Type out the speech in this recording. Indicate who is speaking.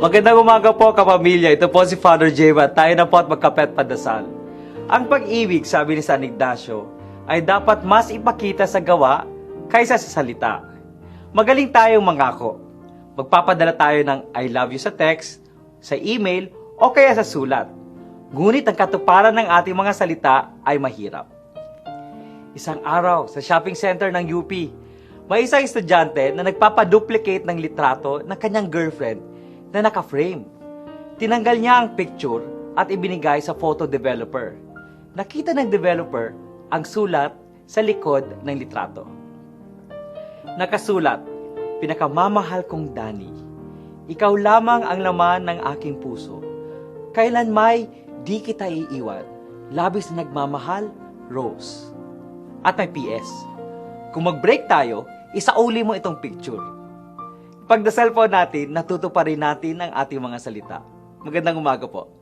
Speaker 1: Magandang umaga po kapamilya. Ito po si Father Jeva. Tayo na po at magkapet padasal. Ang pag-ibig, sabi ni San Ignacio, ay dapat mas ipakita sa gawa kaysa sa salita. Magaling tayong mangako. Magpapadala tayo ng I love you sa text, sa email, o kaya sa sulat. Ngunit ang katuparan ng ating mga salita ay mahirap. Isang araw sa shopping center ng UP, may isang estudyante na nagpapaduplicate ng litrato ng kanyang girlfriend na naka-frame. Tinanggal niya ang picture at ibinigay sa photo developer. Nakita ng developer ang sulat sa likod ng litrato. Nakasulat, Pinakamamahal kong Dani, ikaw lamang ang laman ng aking puso. Kailan may di kita iiwan. Labis na nagmamahal, Rose. At may PS. Kung mag-break tayo, isauli mo itong picture. Pagdasal po natin, natuto pa rin natin ang ating mga salita. Magandang umaga po.